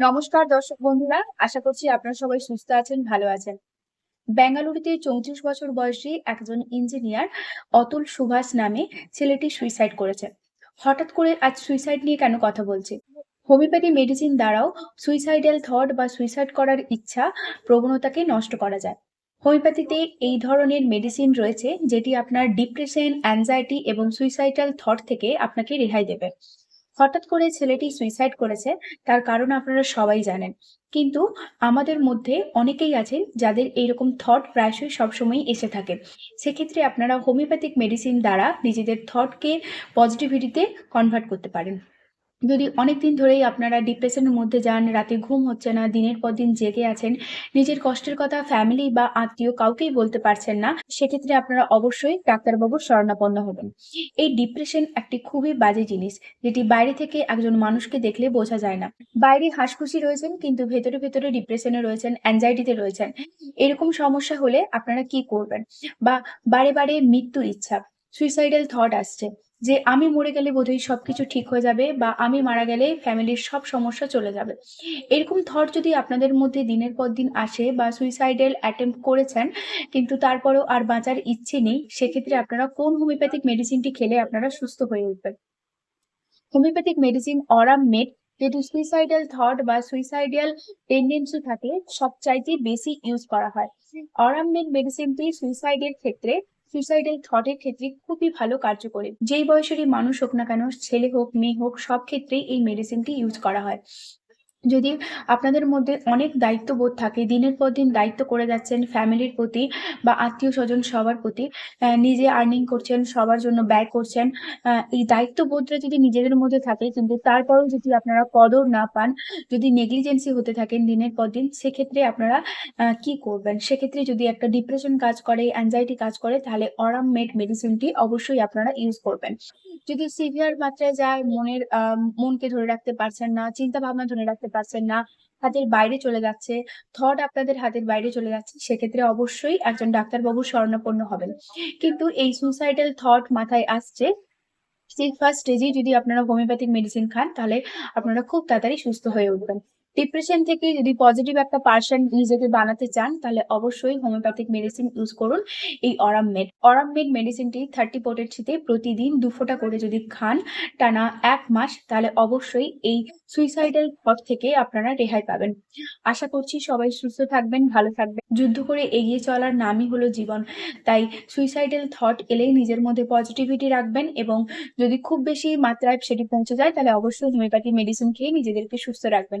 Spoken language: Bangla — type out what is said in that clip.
নমস্কার দর্শক বন্ধুরা, আশা করছি আপনারা সবাই সুস্থ আছেন, ভালো আছেন। বেঙ্গালুরুতে চৌত্রিশ বছর বয়সী একজন ইঞ্জিনিয়ার অতুল সুভাষ নামে ছেলেটি সুইসাইড করেছে। হঠাৎ করে আজ সুইসাইড নিয়ে কেন কথা বলছি? হোমিওপ্যাথি মেডিসিন দ্বারাও সুইসাইডাল থট বা সুইসাইড করার ইচ্ছা, প্রবণতাকে নষ্ট করা যায়। হোমিওপ্যাথিতে এই ধরনের মেডিসিন রয়েছে, যেটি আপনার ডিপ্রেশন অ্যাংজাইটি এবং সুইসাইডাল থট থেকে আপনাকে রেহাই দেবে। হঠাৎ করে ছেলেটি সুইসাইড করেছে, তার কারণ আপনারা সবাই জানেন। কিন্তু আমাদের মধ্যে অনেকেই আছেন যাদের এইরকম থট প্রায়শই সবসময় এসে থাকে। সেক্ষেত্রে আপনারা হোমিওপ্যাথিক মেডিসিন দ্বারা নিজেদের থটকে পজিটিভিটিতে কনভার্ট করতে পারেন। যদি অনেক দিন ধরেই আপনারা ডিপ্রেশনের মধ্যে যান, রাতে ঘুম হচ্ছে না, দিনের পর দিন জেগে আছেন, নিজের কষ্টের কথা ফ্যামিলি বা আত্মীয় কাউকেই বলতে পারছেন না, সেক্ষেত্রে আপনারা অবশ্যই ডাক্তারবাবুর শরণাপন্ন হবেন। এই ডিপ্রেশন একটি খুবই বাজে জিনিস, যেটি বাইরে থেকে একজন মানুষকে দেখলে বোঝা যায় না। বাইরে হাসখুশি রয়েছেন, কিন্তু ভেতরে ভেতরে ডিপ্রেশনে রয়েছেন অ্যাংজাইটিতে রয়েছেন। এরকম সমস্যা হলে আপনারা কি করবেন? বা বারে বারে মৃত্যুর ইচ্ছা সুইসাইডাল থট আসছে যে আমি মরে গেলে বোধহয় সবকিছু ঠিক হয়ে যাবে বা আমি মারা গেলে ফ্যামিলির সব সমস্যা চলে যাবে। এরকম থট যদি আপনাদের মধ্যে দিনের পর দিন আসে বা সুইসাইডাল অ্যাটেম্প করেছেন, কিন্তু তারপরেও আর বাঁচার ইচ্ছে নেই, সেক্ষেত্রে আপনারা কোন হোমিওপ্যাথিক মেডিসিনটি খেলে আপনারা সুস্থ হয়ে উঠবেন? হোমিওপ্যাথিক মেডিসিন অরাম মেড যেটি সুইসাইডাল থট বা সুইসাইডাল টেন্ডেন্সি থাকে, সবচাইতে বেশি ইউজ করা হয়। অরাম মেড মেডিসিনটি সুইসাইডের ক্ষেত্রে সুইসাইডাল থটের ক্ষেত্রে খুবই ভালো কার্যকরী। যেই বয়সেরই মানুষ হোক না কেন, ছেলে হোক, মেয়ে হোক, সব ক্ষেত্রেই এই মেডিসিনটি ইউজ করা হয়। যদি আপনাদের মধ্যে অনেক দায়িত্ববোধ থাকে, দিনের পর দিন দায়িত্ব করে যাচ্ছেন ফ্যামিলির প্রতি বা আত্মীয় স্বজন সবার প্রতি নিজে আর্নিং করছেন, সবার জন্য ব্যয় করছেন এই দায়িত্ববোধটা যদি নিজেদের মধ্যে থাকে, কিন্তু তারপরেও যদি আপনারা কদর না পান, যদি নেগলিজেন্সি হতে থাকেন দিনের পর দিন, সেক্ষেত্রে আপনারা কি করবেন? সেক্ষেত্রে যদি একটা ডিপ্রেশন কাজ করে অ্যাংজাইটি কাজ করে, তাহলে অরাম মেড মেডিসিনটি অবশ্যই আপনারা ইউজ করবেন। যদি সিভিয়ার মাত্রায় যায়, মনের মনকে ধরে রাখতে পারছেন না চিন্তা ভাবনা ধরে রাখতে পারছেন না, হাতের বাইরে চলে যাচ্ছে থট আপনাদের হাতের বাইরে চলে যাচ্ছে, সেক্ষেত্রে অবশ্যই একজন ডাক্তারবাবু স্বর্ণাপন্ন হবেন। কিন্তু এই সুইসাইডাল থট মাথায় আসছে, সেই ফার্স্ট স্টেজেই যদি আপনারা হোমিওপ্যাথিক মেডিসিন খান, তাহলে আপনারা খুব তাড়াতাড়ি সুস্থ হয়ে উঠবেন। ডিপ্রেশন থেকে যদি পজিটিভ একটা পার্সন নিজেকে বানাতে চান, তাহলে অবশ্যই হোমিওপ্যাথিক মেডিসিন ইউজ করুন। এই অরাম মেড অরাম মেড মেডিসিনটি থার্টি পোটেন্সিতে প্রতিদিন দু ফোঁটা করে যদি খান টানা এক মাস, তাহলে অবশ্যই এই সুইসাইডাল থট থেকে আপনারা রেহাই পাবেন। আশা করছি সবাই সুস্থ থাকবেন, ভালো থাকবেন। যুদ্ধ করে এগিয়ে চলার নামই হলো জীবন। তাই সুইসাইডাল থট এলেই নিজের মধ্যে পজিটিভিটি রাখবেন এবং যদি খুব বেশি মাত্রায় সেটি পৌঁছে যায়, তাহলে অবশ্যই হোমিওপ্যাথি মেডিসিন খেয়ে নিজেদেরকে সুস্থ রাখবেন।